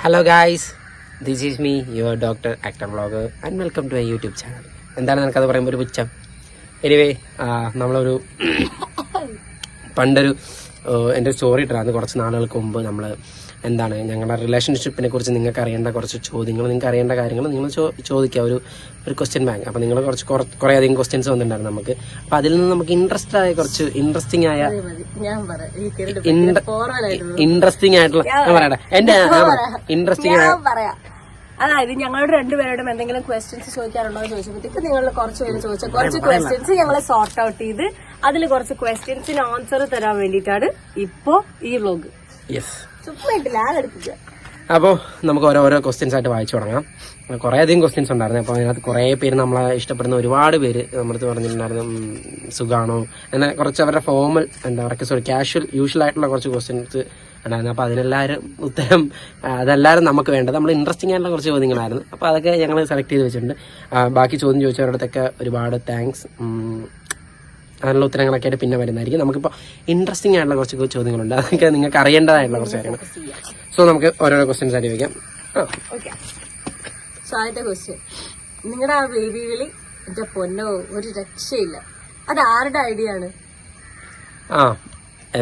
Hello guys this is me your doctor actor vlogger and welcome to my YouTube channel എന്താണ് നിനക്കത് പറയുമ്പോൾ ഒരു പുച്ഛം? എനിവേ നമ്മളൊരു പണ്ടൊരു എന്റെ സ്റ്റോറി ഇട്ടായിരുന്നു കുറച്ച് നാളുകൾക്ക് മുമ്പ് നമ്മൾ എന്താണ് ഞങ്ങളുടെ റിലേഷൻഷിപ്പിനെ കുറിച്ച് നിങ്ങൾക്ക് അറിയേണ്ട കുറച്ച് ചോദ്യങ്ങൾ നിങ്ങൾക്ക് അറിയേണ്ട കാര്യങ്ങൾ നിങ്ങൾ ചോ- ചോദിക്കുക. ഒരു ഒരു ക്വസ്റ്റ്യൻ ബാങ്ക് അപ്പോൾ നിങ്ങൾ കുറച്ച് കുറ- അധികം ക്വസ്റ്റ്യൻസ് വന്നിട്ടുണ്ടായിരുന്നു നമുക്ക്. അപ്പോൾ അതിൽ നിന്ന് നമുക്ക് ഇൻട്രസ്റ്റ് ആയ കുറച്ച് ഇൻട്രസ്റ്റിംഗ് ആയ ഇൻട്രസ്റ്റിംഗ് ആയിട്ടുള്ള ഞാൻ പറയട്ടെ. എന്റെ ഇൻട്രസ്റ്റിംഗ് ആയ അതായത് ഞങ്ങളോട് രണ്ടുപേരോടും എന്തെങ്കിലും ക്വസ്റ്റ്യൻസ് ചോദിക്കാറുണ്ടോ എന്ന് ചോദിച്ചപ്പോഴത്തേക്ക് നിങ്ങൾ കുറച്ച് പേര് ചോദിച്ച കുറച്ച് ക്വസ്റ്റ്യൻസ് ഞങ്ങൾ സോർട്ട് ഔട്ട് ചെയ്ത് അതിൽ കുറച്ച് ക്വസ്റ്റ്യൻസിന് ആൻസർ തരാൻ വേണ്ടിയിട്ടാണ് ഇപ്പോ ഈ വ്ലോഗ് അപ്പോൾ നമുക്ക് ഓരോരോ ക്വസ്റ്റ്യൻസ് ആയിട്ട് വായിച്ചു തുടങ്ങാം. കുറേ അധികം ക്വസ്റ്റ്യൻസ് ഉണ്ടായിരുന്നു. അപ്പോൾ അതിനകത്ത് കുറേ പേര് നമ്മളെ ഇഷ്ടപ്പെടുന്ന ഒരുപാട് പേര് നമ്മളടുത്ത് പറഞ്ഞിട്ടുണ്ടായിരുന്നു. സുഖാണോ? അങ്ങനെ കുറച്ച് അവരുടെ ഫോമൽ എന്താ പറയുക സോറി കാഷ്വൽ യൂഷ്വൽ ആയിട്ടുള്ള കുറച്ച് ക്വസ്റ്റ്യൻസ് ഉണ്ടായിരുന്നു. അപ്പോൾ അതിനെല്ലാവരും ഉത്തരം അതെല്ലാവരും നമുക്ക് വേണ്ടത് നമ്മൾ ഇൻട്രസ്റ്റിംഗ് ആയിട്ടുള്ള കുറച്ച് ചോദ്യങ്ങളായിരുന്നു. അപ്പോൾ അതൊക്കെ ഞങ്ങൾ സെലക്ട് ചെയ്ത് വെച്ചിട്ടുണ്ട്. ബാക്കി ചോദ്യം ചോദിച്ചവരുടെ അടുത്തൊക്കെ ഒരുപാട് താങ്ക്സ് അതിനുള്ള ഉത്തരങ്ങളൊക്കെ ആയിട്ട് പിന്നെ വരുന്നതായിരിക്കും. നമുക്കിപ്പോൾ ഇൻട്രസ്റ്റിംഗ് ആയിട്ടുള്ള കുറച്ച് ചോദ്യങ്ങളുണ്ട്. അതൊക്കെ നിങ്ങൾക്ക് അറിയേണ്ടതായിട്ടുള്ള കുറച്ച് കാര്യങ്ങൾ. സോ നമുക്ക് ഓരോരോ ക്വസ്റ്റ്യൻസ് ആയിട്ട് ചോദിക്കാം. സോ ആദ്യത്തെ ക്വസ്റ്റ്യൻ നിങ്ങളുടെ ആ ബേബി വിളി എന്റെ പൊന്നോ ഒരു രക്ഷയില്ല. അത് ആരുടെ ഐഡിയ ആണ്? ആ.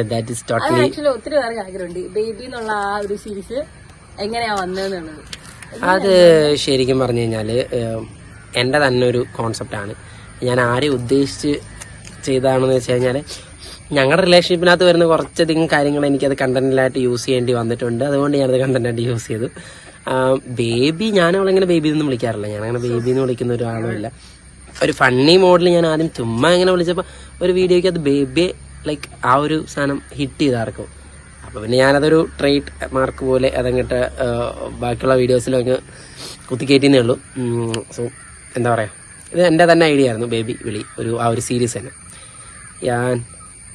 ദാറ്റ് ഈസ് ടോട്ടലി ആക്ച്വലി ഒത്തിരി പേർക്ക് ആഗ്രഹമുണ്ട്. ബേബി എന്നുള്ള ആ ഒരു സീരീസ് എങ്ങനെയാ വന്നതെന്നുള്ളത്. അത് ശരിക്കും പറഞ്ഞു കഴിഞ്ഞാൽ എന്റെ തന്നെ ഒരു കോൺസെപ്റ്റ് ആണ്. ഞാൻ ആരെയും ഉദ്ദേശിച്ച് ചെയ്തതാണെന്ന് വെച്ച് കഴിഞ്ഞാൽ ഞങ്ങളുടെ റിലേഷൻഷിപ്പിനകത്ത് വരുന്ന കുറച്ചധികം കാര്യങ്ങൾ എനിക്കത് കണ്ടന്റിലായിട്ട് യൂസ് ചെയ്യേണ്ടി വന്നിട്ടുണ്ട്. അതുകൊണ്ട് ഞാനത് കണ്ടന്റായിട്ട് യൂസ് ചെയ്തു. ബേബി ഞാനവളെങ്ങനെ ബേബി എന്ന് വിളിക്കാറില്ല. ഞാനങ്ങനെ ബേബി എന്ന് വിളിക്കുന്ന ഒരാളുമില്ല ഒരു ഫണ്ണി മോഡൽ ഞാൻ ആദ്യം ചുമ്മാ ഇങ്ങനെ വിളിച്ചപ്പോൾ ഒരു വീഡിയോയ്ക്ക് അത് ബേബി ലൈക്ക് ആ ഒരു സാധനം ഹിറ്റ് ചെയ്താർക്കും. അപ്പോൾ പിന്നെ ഞാനതൊരു ട്രേറ്റ് മാർക്ക് പോലെ അതങ്ങട്ട് ബാക്കിയുള്ള വീഡിയോസിലും അങ്ങ് കുത്തിക്കയറ്റിന്നേ ഉള്ളൂ. സോ എന്താ പറയുക ഇത് എന്റെ തന്നെ ഐഡിയ ആയിരുന്നു. ബേബി വിളി. ഒരു ആ ഒരു സീരീസ് തന്നെ. ഞാൻ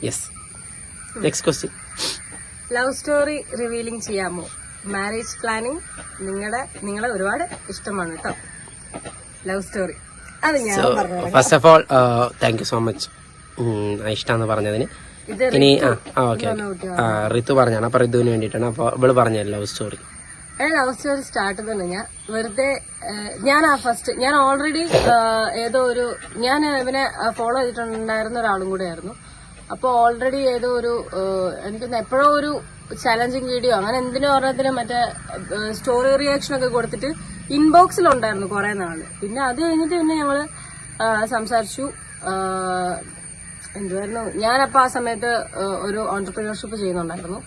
yes next question love story revealing ചെയ്യാമോ? മാരേജ് പ്ലാനിങ് നിങ്ങളുടെ നിങ്ങളെ ഒരുപാട് ഇഷ്ടമാണ് കേട്ടോ ലവ് സ്റ്റോറി അത് ഞാൻ first of all thank you so much ഇഷ്ടമെന്ന് പറഞ്ഞതിന്. ഇനി ആ ഓക്കെ ഋതു പറഞ്ഞാണ് അപ്പോൾ ഋതുവിന് വേണ്ടിയിട്ടാണ്. അപ്പോൾ ഇവൾ പറഞ്ഞ love story love story start തന്നെ. ഞാൻ വെറുതെ ഞാൻ ആ ഫസ്റ്റ് ഞാൻ ഓൾറെഡി ഏതോ ഒരു ഞാൻ ഇവനെ ഫോളോ ചെയ്തിട്ടുണ്ടായിരുന്ന ഒരാളും കൂടെ ആയിരുന്നു അപ്പോൾ ഓൾറെഡി ഏതോ ഒരു എനിക്ക് എപ്പോഴോ ഒരു ചലഞ്ചിങ് വീഡിയോ അങ്ങനെ എന്തിനോ പറഞ്ഞതിന് മറ്റേ സ്റ്റോറി റിയാക്ഷൻ ഒക്കെ കൊടുത്തിട്ട് ഇൻബോക്സിലുണ്ടായിരുന്നു കുറെ നാൾ. പിന്നെ അത് കഴിഞ്ഞിട്ട് പിന്നെ ഞങ്ങൾ ആ, സംസാരിച്ചു. എന്തുവായിരുന്നു? ഞാനപ്പോ ആ സമയത്ത് ഒരു ഓണ്ടർപ്രീനർഷിപ്പ് ചെയ്യുന്നുണ്ടായിരുന്നു.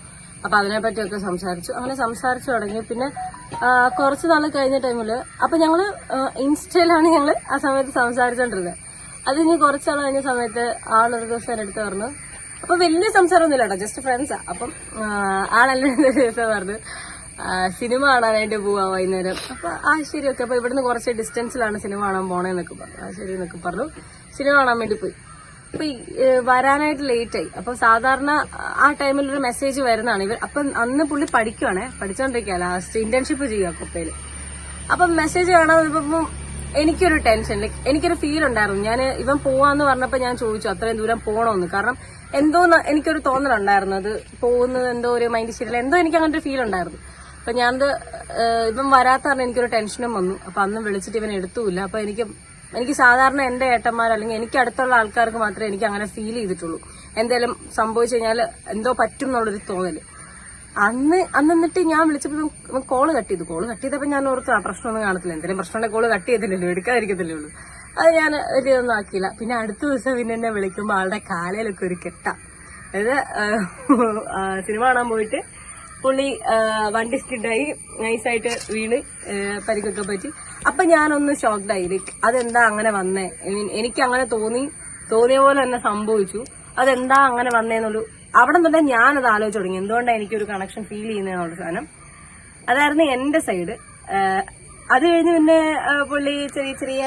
അപ്പൊ അതിനെ പറ്റിയൊക്കെ സംസാരിച്ചു. അങ്ങനെ സംസാരിച്ചു തുടങ്ങി. പിന്നെ കുറച്ച് നാൾ കഴിഞ്ഞ ടൈമിൽ അപ്പൊ ഞങ്ങൾ ആ, ഇൻസ്റ്റയിലാണ് ഞങ്ങൾ ആ സമയത്ത് സംസാരിച്ചോണ്ടിരുന്നത് അത് ഇനി കുറച്ച് നാൾ കഴിഞ്ഞ സമയത്ത് ആളൊരു ദിവസം എന്റെ അടുത്ത് പറഞ്ഞു അപ്പൊ വലിയ സംസാരമൊന്നുമില്ല കേട്ടോ ജസ്റ്റ് ഫ്രണ്ട്സാ അപ്പം ആളെല്ലാം ദിവസം പറഞ്ഞു സിനിമ കാണാനായിട്ട് പോവാ വൈകുന്നേരം. അപ്പൊ ആ ശരി ഓക്കെ അപ്പൊ ഇവിടുന്ന് കുറച്ച് ഡിസ്റ്റൻസിലാണ് സിനിമ കാണാൻ പോണേന്നൊക്കെ പറഞ്ഞു. ആ ശരി എന്നൊക്കെ പറഞ്ഞു. സിനിമ കാണാൻ വേണ്ടി പോയി. ഏ, വരാനായിട്ട് ലേറ്റ് ആയി. അപ്പൊ സാധാരണ ആ ടൈമിൽ ഒരു മെസ്സേജ് വരുന്നതാണ്. ഇവർ അപ്പൊ അന്ന് പുള്ളി പഠിക്കുവാണേ. പഠിച്ചോണ്ടിരിക്കുക ലാസ്റ്റ് ഇന്റേൺഷിപ്പ് ചെയ്യുക കുപ്പയിൽ അപ്പൊ മെസ്സേജ് വരുമ്പം എനിക്കൊരു ടെൻഷൻ ലൈക്ക് എനിക്കൊരു ഫീൽ ഉണ്ടായിരുന്നു. ഞാൻ ഇവൻ പോവാന്ന് പറഞ്ഞപ്പോ ഞാൻ ചോദിച്ചു അത്രയും ദൂരം പോണോന്ന്? കാരണം എന്തോ എനിക്കൊരു തോന്നലുണ്ടായിരുന്നു അത് പോകുന്നത് എന്തോ ഒരു മൈൻഡ് ശരിയല്ല. എന്തോ എനിക്ക് അങ്ങനെ ഒരു ഫീൽ ഉണ്ടായിരുന്നു. അപ്പൊ ഞാനത് ഇപ്പം ഇവൻ വരാത്ത കാരണം എനിക്കൊരു ടെൻഷനും വന്നു. അപ്പൊ അന്ന് വിളിച്ചിട്ട് ഇവൻ എടുത്തുമില്ല അപ്പൊ എനിക്ക് എനിക്ക് സാധാരണ എന്റെ ഏട്ടന്മാർ അല്ലെങ്കിൽ എനിക്ക് അടുത്തുള്ള ആൾക്കാർക്ക് മാത്രമേ എനിക്ക് അങ്ങനെ ഫീൽ ചെയ്തിട്ടുള്ളൂ. എന്തെങ്കിലും സംഭവിച്ചു കഴിഞ്ഞാൽ എന്തോ പറ്റും എന്നുള്ളൊരു തോന്നൽ അന്ന് അന്ന് എന്നിട്ട് ഞാൻ വിളിച്ചപ്പോൾ കോൾ കട്ട് ചെയ്തു. കോൾ കട്ട് ചെയ്തപ്പോൾ ഞാൻ ഓർത്ത് ആ പ്രശ്നമൊന്നും കാണത്തില്ല. എന്തെങ്കിലും പ്രശ്നമുണ്ടെങ്കിൽ കോൾ കട്ട് ചെയ്തില്ലല്ലോ എടുക്കാതിരിക്കത്തില്ലേ ഉള്ളൂ. അത് ഞാൻ ഒരു ആക്കിയില്ല. പിന്നെ അടുത്ത ദിവസം പിന്നെ എന്നെ വിളിക്കുമ്പോൾ ആളുടെ കാലയിലൊക്കെ ഒരു കെട്ട. അതായത് സിനിമ കാണാൻ പോയിട്ട് പുള്ളി വണ്ടി സ്കിഡായി നൈസായിട്ട് വീണ് പരിക്കൊക്കെ പറ്റി. അപ്പൊ ഞാനൊന്ന് ഷോക്ക്ഡായി ലൈക്ക് അതെന്താ അങ്ങനെ വന്നേ? മീൻ എനിക്ക് അങ്ങനെ തോന്നി തോന്നിയ പോലെ തന്നെ സംഭവിച്ചു. അതെന്താ അങ്ങനെ വന്നേന്നൊരു അവിടെ ഞാൻ ഞാനത് ആലോചിച്ച് തുടങ്ങി. എന്തുകൊണ്ടാണ് എനിക്കൊരു കണക്ഷൻ ഫീൽ ചെയ്യുന്നതെന്നുള്ള സാധനം. അതായിരുന്നു എന്റെ സൈഡ് അത് കഴിഞ്ഞ് പിന്നെ പുള്ളി ചെറിയ ചെറിയ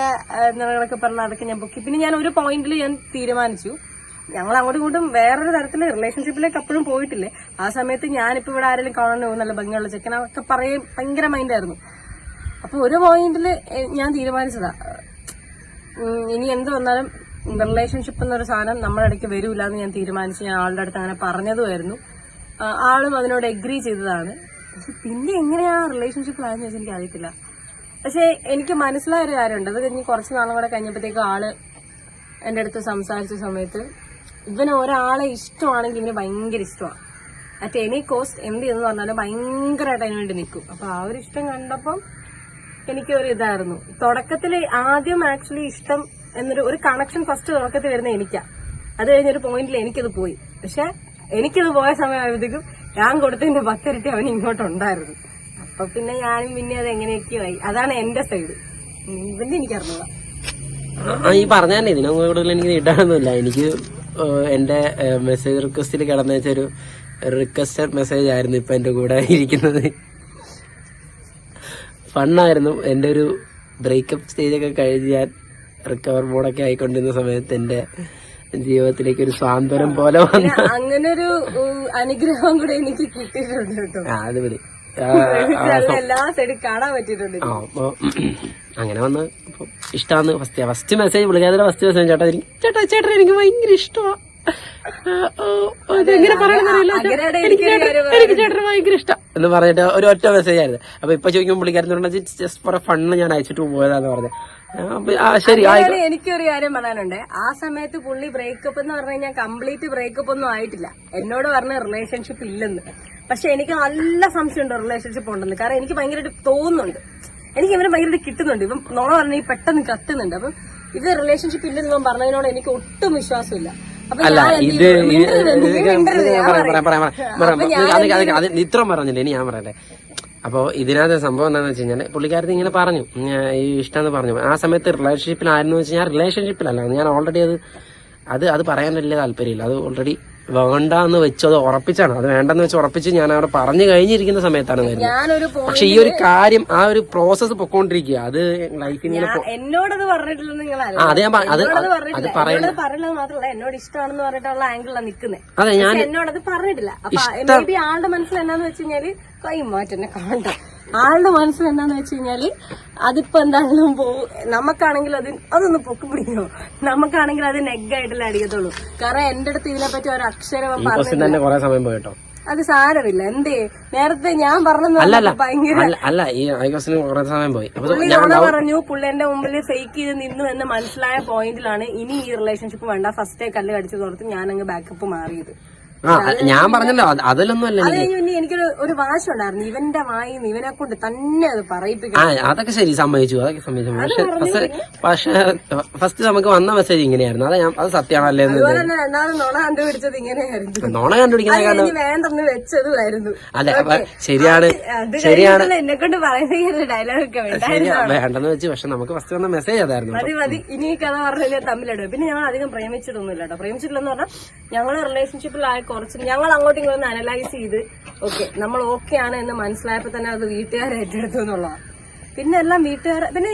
നിറങ്ങളൊക്കെ പറഞ്ഞ അതൊക്കെ ഞാൻ പൊക്കി. പിന്നെ ഞാൻ ഒരു പോയിന്റിൽ ഞാൻ തീരുമാനിച്ചു. ഞങ്ങൾ അങ്ങോട്ടും ഇങ്ങോട്ടും വേറൊരു തരത്തിൽ റിലേഷൻഷിപ്പിലേക്ക് അപ്പോഴും പോയിട്ടില്ലേ. ആ സമയത്ത് ഞാനിപ്പോ ഇവിടെ ആരെങ്കിലും കാണാൻ പോകുന്നല്ല നല്ല ഭംഗിയുള്ള ചെക്കൻ? അതൊക്കെ പറയും ഭയങ്കര മൈൻഡായിരുന്നു അപ്പൊ ഒരു പോയിന്റിൽ ഞാൻ തീരുമാനിച്ചതാ. ഇനി എന്ത് വന്നാലും റിലേഷൻഷിപ്പ് എന്നൊരു സാധനം നമ്മുടെ ഇടയ്ക്ക് വരൂല എന്ന് ഞാൻ തീരുമാനിച്ചു ഞാൻ ആളുടെ അടുത്ത് അങ്ങനെ പറഞ്ഞതുമായിരുന്നു. ആളും അതിനോട് എഗ്രി ചെയ്തതാണ്. പക്ഷെ പിന്നെ എങ്ങനെയാ റിലേഷൻഷിപ്പ് ആയെന്ന് വെച്ചാൽ എനിക്ക് അറിയത്തില്ല പക്ഷെ എനിക്ക് മനസ്സിലായ ഒരു കാര്യമുണ്ട്. അത് കഴിഞ്ഞ് കുറച്ച് നാളും കൂടെ കഴിഞ്ഞപ്പോഴത്തേക്ക് ആൾ എന്റെ അടുത്ത് സംസാരിച്ച സമയത്ത് ഇവന് ഒരാളെ ഇഷ്ടമാണെങ്കിൽ ഇവന് ഭയങ്കര ഇഷ്ടമാണ് അറ്റ് എനി കോസ്റ്റ് എന്ത് ചെയ്തെന്ന് പറഞ്ഞാലും ഭയങ്കരമായിട്ട് അതിനുവേണ്ടി നിൽക്കും. അപ്പൊ ആ ഒരു ഇഷ്ടം കണ്ടപ്പം എനിക്ക് ഒരു ഇതായിരുന്നു തുടക്കത്തിൽ ആദ്യം ആക്ച്വലി ഇഷ്ടം എന്നൊരു ഒരു കണക്ഷൻ ഫസ്റ്റ് തുടക്കത്തിൽ വരുന്ന എനിക്കാ. അത് കഴിഞ്ഞൊരു പോയിന്റിൽ എനിക്കത് പോയി. പക്ഷെ എനിക്കത് പോയ സമയമായപ്പോഴത്തേക്കും ഞാൻ കൊടുത്തതിന്റെ പത്തിരട്ടി അവൻ ഇങ്ങോട്ടുണ്ടായിരുന്നു അപ്പൊ പിന്നെ ഞാനും പിന്നെ അത് എങ്ങനെയൊക്കെയോ ആയി. അതാണ് എന്റെ സൈഡ് ഇവന്റെ ആ ഈ പറഞ്ഞാൽ ഇതിനും കൂടുതൽ എനിക്ക് നീട്ടാനൊന്നുമില്ല എനിക്ക് എന്റെ മെസ്സേജ് റിക്വസ്റ്റിൽ കിടന്നു വെച്ചൊരു റിക്വസ്റ്റഡ് മെസ്സേജ് ആയിരുന്നു ഇപ്പൊ എന്റെ കൂടെ ഇരിക്കുന്നത്. ഫണ്ണായിരുന്നു. എന്റെ ഒരു ബ്രേക്കപ്പ് സ്റ്റേജൊക്കെ കഴിഞ്ഞ് ഞാൻ റിക്കവർ മോഡൊക്കെ ആയിക്കൊണ്ടിരുന്ന സമയത്ത് എന്റെ ജീവിതത്തിലേക്ക് ഒരു സ്വാതന്ത്ര്യം പോലെ വന്ന. അങ്ങനെ ഒരു അനുഗ്രഹം കൂടെ എനിക്ക് കിട്ടിയിട്ടുണ്ട് കേട്ടോ. എല്ലാ സൈഡും കാണാൻ പറ്റിയിട്ടുണ്ട് ആ, അപ്പൊ അങ്ങനെ വന്ന് ഇഷ്ടമാണ് ഫസ്റ്റ് ഫസ്റ്റ് മെസ്സേജ് വിളിക്കാതെ ഫസ്റ്റ് മെസ്സേജ് ചേട്ടാ ചേട്ടാ എനിക്ക് ഭയങ്കര ഇഷ്ടമാ അതെങ്ങനെ പറയണമെന്നറിയില്ല. ഭയങ്കര ഇഷ്ടം. എന്ന് പറഞ്ഞിട്ട് ഒരു ഒറ്റ മെസ്സേജ് ആയിരുന്നു. അപ്പൊ ഇപ്പൊ ചോദിക്കുമ്പോൾ പുള്ളിക്കാരൻ ജസ്റ്റ് ഫോർ ഫണ്ണ് ഞാൻ അയച്ചിട്ട് പോയതാന്ന് പറഞ്ഞു. ശരി എനിക്കൊരു കാര്യം പറയാനുണ്ട്. ആ സമയത്ത് പുള്ളി ബ്രേക്കപ്പ് എന്ന് പറഞ്ഞു കഴിഞ്ഞാൽ കംപ്ലീറ്റ് ബ്രേക്കപ്പ് ഒന്നും ആയിട്ടില്ല. എന്നോട് പറഞ്ഞ റിലേഷൻഷിപ്പ് ഇല്ലെന്ന്. പക്ഷെ എനിക്ക് നല്ല സംശയമുണ്ട് റിലേഷൻഷിപ്പ് ഉണ്ടെന്ന്. കാരണം എനിക്ക് ഭയങ്കരമായിട്ട് തോന്നുന്നുണ്ട്. എനിക്ക് ഇവനെ ഭയങ്കരമായിട്ട് കിട്ടുന്നുണ്ട്. ഇപ്പം നോളെ പറഞ്ഞ പെട്ടെന്ന് കത്തുന്നുണ്ട്. അപ്പം ഇത് റിലേഷൻഷിപ്പ് ഇല്ലെന്ന് പറഞ്ഞതിനോട് എനിക്ക് ഒട്ടും വിശ്വാസമില്ല. അല്ല ഇത് ഇത്ര പറഞ്ഞില്ല? ഇനി ഞാൻ പറയട്ടെ അപ്പോ ഇതിനകത്ത് സംഭവം എന്താണെന്ന് വെച്ച് കഴിഞ്ഞാൽ പുള്ളിക്കാരത്തി ഇങ്ങനെ പറഞ്ഞു. ഈ ഇഷ്ടമെന്ന് പറഞ്ഞു. ആ സമയത്ത് റിലേഷൻഷിപ്പിലായിരുന്നു വെച്ച് ഞാൻ റിലേഷൻഷിപ്പിലല്ല ഞാൻ ഓൾറെഡി അത് അത് അത് പറയാൻ വലിയ താല്പര്യമില്ല. അത് ഓൾറെഡി വേണ്ടാന്ന് വെച്ചത് ഉറപ്പിച്ചാണ്. അത് വേണ്ടെന്ന് വെച്ച് ഉറപ്പിച്ച് ഞാൻ അവിടെ പറഞ്ഞു കഴിഞ്ഞിരിക്കുന്ന സമയത്താണ് വരുന്നത്. പക്ഷെ ഈ ഒരു കാര്യം ആ ഒരു പ്രോസസ്സ് പൊക്കോണ്ടിരിക്കുക. അത് ലൈഫിൽ അതെ എന്നോടത് പറഞ്ഞിട്ടില്ലെന്ന് അത് ഞാൻ അത് പറയുന്നത് മാത്രമല്ല എന്നോട് ഇഷ്ടമാണെന്ന് പറഞ്ഞിട്ടുള്ള ആംഗിളാണ് നിൽക്കുന്നത് അതെ ഞാൻ എന്നോടത് പറഞ്ഞിട്ടില്ല. അപ്പൊ ആളുടെ മനസ്സിൽ എന്നാന്ന് വെച്ച് കഴിഞ്ഞാൽ കാണണ്ട. ആളുടെ മനസ്സിൽ എന്താന്ന് വെച്ച് കഴിഞ്ഞാൽ അതിപ്പോ എന്തായാലും പോകും നമുക്കാണെങ്കിൽ അത് അതൊന്ന് പൊക്കി പിടിക്കണോ? നമുക്കാണെങ്കിൽ അത് നെഗായിട്ടല്ലേ അടിക്കത്തുള്ളൂ. കാരണം എന്റെ അടുത്ത് ഇതിനെ പറ്റി ഒരു അക്ഷരം പറഞ്ഞു അത് സാരമില്ല. എന്തേ? നേരത്തെ ഞാൻ പറഞ്ഞത് ഭയങ്കര അല്ല ഈ കുറെ സമയം പോയി. പറഞ്ഞു പുള്ളേന്റെ മുമ്പിൽ ഫേക്ക് ചെയ്ത് നിന്നു എന്ന് മനസ്സിലായ പോയിന്റിലാണ് ഇനി ഈ റിലേഷൻഷിപ്പ് വേണ്ട. ഫസ്റ്റേ കല്ല് കടിച്ചു തോർത്ത് ഞാൻ അങ്ങ് ബാക്കപ്പ് മാറിയത്. ആ ഞാൻ പറഞ്ഞല്ലോ അത് അതിലൊന്നും അല്ല എനിക്ക് എനിക്കൊരു ഒരു വാശുണ്ടായിരുന്നു ഇവന്റെ വായിന്ന് ഇവനെ കൊണ്ട് തന്നെ അത് പറയിപ്പിക്കും ആ അതൊക്കെ ശരി സമ്മതിച്ചു അതൊക്കെ സമ്മതിച്ചു. പക്ഷെ പക്ഷെ പക്ഷെ ഫസ്റ്റ് നമുക്ക് വന്ന മെസ്സേജ് ഇങ്ങനെയായിരുന്നു. അതാ ഞാൻ അത് സത്യമാണല്ലേ നോണ കണ്ടുപിടിച്ചത് ഇങ്ങനെയായിരുന്നു. നോണ കണ്ടുപിടിക്കുന്ന വേണ്ടെന്ന് വെച്ചതുമായിരുന്നു. അല്ല ശരിയാണ് ശരിയാണ്. എന്നെ കൊണ്ട് പറയുന്ന വേണ്ടെന്ന് വെച്ച് പക്ഷെ നമുക്ക് ഫസ്റ്റ് വന്ന മെസ്സേജ് അതായിരുന്നു. മതി മതി. ഇനി കഥ പറഞ്ഞു കഴിഞ്ഞാൽ തമ്മിലിടും. പിന്നെ ഞങ്ങൾ അധികം പ്രേമിച്ചിട്ടൊന്നുമില്ല കേട്ടോ. പ്രേമിച്ചിട്ടില്ലെന്ന് പറഞ്ഞാൽ ഞങ്ങൾ റിലേഷൻഷിപ്പിലായ കുറച്ച് ഞങ്ങൾ അങ്ങോട്ടും ഇങ്ങോട്ടും അനലൈസ് ചെയ്ത് ഓക്കെ നമ്മൾ ഓക്കെ ആണ് എന്ന് മനസ്സിലായപ്പോ തന്നെ അത് വീട്ടുകാരെ ഏറ്റെടുത്തു എന്നുള്ളതാണ് പിന്നെ എല്ലാം വീട്ടുകാരെ പിന്നെ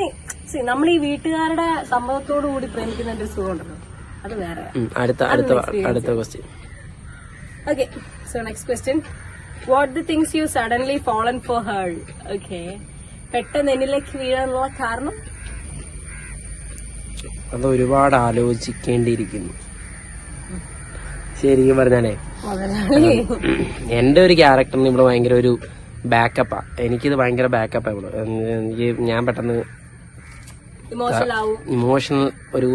നമ്മൾ ഈ വീട്ടുകാരുടെ സംഭവത്തോടു കൂടി പ്രേമിക്കുന്നതിന്റെ ഒരു സുഖമുണ്ടല്ലോ. അത് വേറെ. അടുത്ത അടുത്ത അടുത്ത question okay so next question what the things you suddenly fallen for her okay പെട്ടെന്ന് എന്നിലേക്ക് വീഴാനുള്ള കാരണം? അത് ഒരുപാട് ആലോചിക്കേണ്ടിയിരിക്കുന്നു. ശരിക്കും പറഞ്ഞാലേ എന്റെ ഒരു ക്യാരക്ടറിന് ഇവിടെ ഭയങ്കര ഒരു ബാക്കപ്പാ എനിക്കിത് ഭയങ്കര ബാക്കപ്പാ ഇവിടെ. എനിക്ക് ഞാൻ പെട്ടെന്ന് ഇമോഷണൽ ഒരു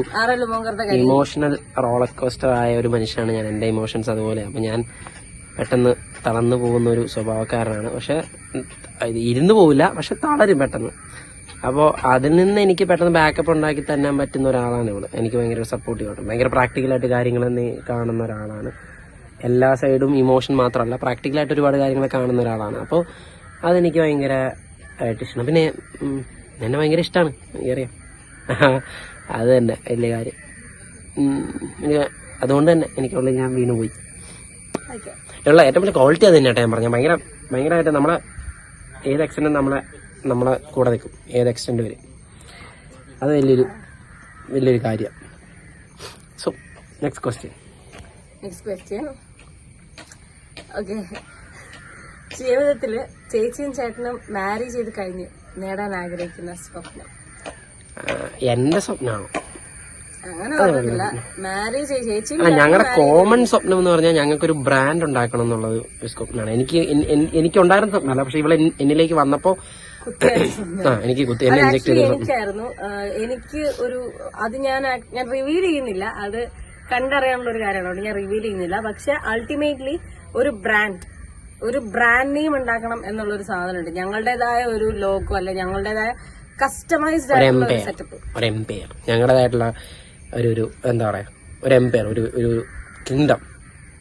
ഇമോഷണൽ റോളർ കോസ്റ്റർ ആയ ഒരു മനുഷ്യനാണ് ഞാൻ. എന്റെ ഇമോഷൻസ് അതുപോലെ. അപ്പൊ ഞാൻ പെട്ടെന്ന് തളർന്നു പോകുന്ന ഒരു സ്വഭാവക്കാരനാണ്. പക്ഷെ ഇരുന്നു പോവില്ല പക്ഷെ തളരും പെട്ടെന്ന്. അപ്പോൾ അതിൽ നിന്ന് എനിക്ക് പെട്ടെന്ന് ബാക്കപ്പ് ഉണ്ടാക്കി തന്നെ പറ്റുന്ന ഒരാളാണ് ഇവിടെ എനിക്ക് ഭയങ്കര സപ്പോർട്ടീവ് ആയിട്ട് ഭയങ്കര പ്രാക്ടിക്കലായിട്ട് കാര്യങ്ങൾ കാണുന്ന ഒരാളാണ്. എല്ലാ സൈഡും ഇമോഷൻ മാത്രമല്ല പ്രാക്ടിക്കലായിട്ട് ഒരുപാട് കാര്യങ്ങൾ കാണുന്ന ഒരാളാണ്. അപ്പോൾ അതെനിക്ക് ഭയങ്കര ആയിട്ട് ഇഷ്ടമാണ് പിന്നെ എന്നെ ഭയങ്കര ഇഷ്ടമാണ് എനിക്കറിയാം. അത് തന്നെ വലിയ കാര്യം. എനിക്ക് അതുകൊണ്ട് തന്നെ എനിക്കുള്ളിൽ ഞാൻ വീണ് പോയി ഉള്ള ഏറ്റവും വലിയ ക്വാളിറ്റി അത് തന്നെയാട്ടെ ഞാൻ പറഞ്ഞു ഭയങ്കര ഭയങ്കരമായിട്ട് നമ്മളെ ഏത് എക്സ്റ്റന്റും നമ്മളെ നമ്മളെ കൂടെ നിൽക്കും. ഏത് എക്സ്റ്റൻഡ് വരും. അത് വലിയൊരു വലിയൊരു കാര്യമാണ് so next question next question okay. ജീവിതത്തിൽ ചേച്ചിയും ചേട്ടനും മാരി ചെയ്ത് കഴിഞ്ഞ് നേടാൻ ആഗ്രഹിക്കുന്ന സ്വപ്നം. എന്റെ സ്വപ്നമാണ് ഞങ്ങളുടെ കോമൺ സ്വപ്നം എന്ന് പറഞ്ഞാൽ ഞങ്ങൾക്ക് ഒരു ബ്രാൻഡ് ഉണ്ടാക്കണം എന്നുള്ളത് സ്വപ്നമാണ് എനിക്ക് എനിക്ക് ഉണ്ടായിരുന്ന സ്വപ്നമല്ല പക്ഷെ ഇവിടെ എന്നിലേക്ക് വന്നപ്പോ എനിക്ക് കുത്തി എന്നെ ഇഞ്ചക്ട് ചെയ്തു എനിക്ക് ഒരു അത് ഞാൻ ഞാൻ റിവീൽ ചെയ്യുന്നില്ല. അത് കണ്ടറിയാനുള്ള ഒരു കാര്യമാണ്. ഞാൻ റിവീൽ ചെയ്യുന്നില്ല. പക്ഷെ അൾട്ടിമേറ്റ്ലി ഒരു ബ്രാൻഡ് ഒരു ബ്രാൻഡ് നെയിം ഉണ്ടാക്കണം എന്നുള്ളൊരു സാധനമുണ്ട്. ഞങ്ങളുടേതായ ഒരു ലോഗോ അല്ലെ ഞങ്ങളുടേതായ കസ്റ്റമൈസ്ഡ് ആയിട്ടുള്ള ഒരു സെറ്റപ്പ് ഒരു എംപയർ ഞങ്ങളുടേതായിട്ടുള്ള ഒരു ഒരു എന്താ പറയാ ഒരു എംപയർ ഒരു ഒരു കിങ്ഡം